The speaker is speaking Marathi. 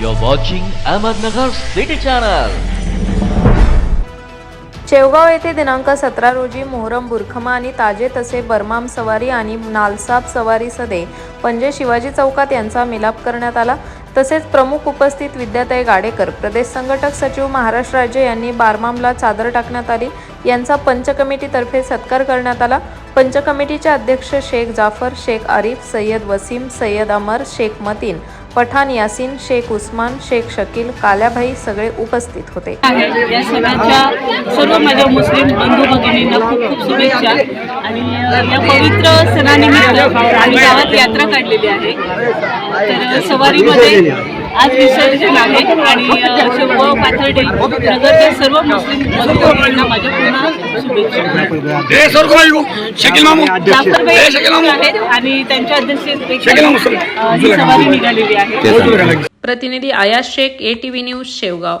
You're watching Ahmednagar City Channel. Shevgaon येथे दिनांक सतरा रोजी मोहरम बुरखमा आणि ताजे तसे बरमाम सवारी आणि नालसाब सवारी सदे पंजे शिवाजी चौकात यांचा मिलाप करण्यात आला. तसेच प्रमुख उपस्थित विद्याताई गाडेकर प्रदेश संघटक सचिव महाराष्ट्र राज्य यांनी बारमामला चादर टाकण्यात आली. यांचा पंच कमिटीतर्फे सत्कार करण्यात आला. पंच कमिटीचे अध्यक्ष शेख जाफर शेख आरिफ सय्यद वसीम सय्यद अमर शेख मतीन पठाण यासीन शेख उस्मान शेख शकील काल्याभाई सगळे उपस्थित होते. या सणाच्या सर्व माझ्या मुस्लिम बंधू भगिनींना खूप खूप शुभेच्छा. आणि या पवित्र सणानिमित्त आम्ही गावात यात्रा काढलेली आहे. तर सवारीमध्ये आज विसर्जन आहे. आणि अ, पाथर्डे नगरच्या सर्व मुस्लिम बंधू भगिनींना माझ्या पुन्हा ए सर कोण येऊ शकील मामू. ए, शकील मामू. आणि त्यांच्या अध्यक्षतेखाली शकील मामू, सर. अ, सवारी निघालेली आहे. प्रतिनिधी Ayas Shaikh A T V news Shevgaon.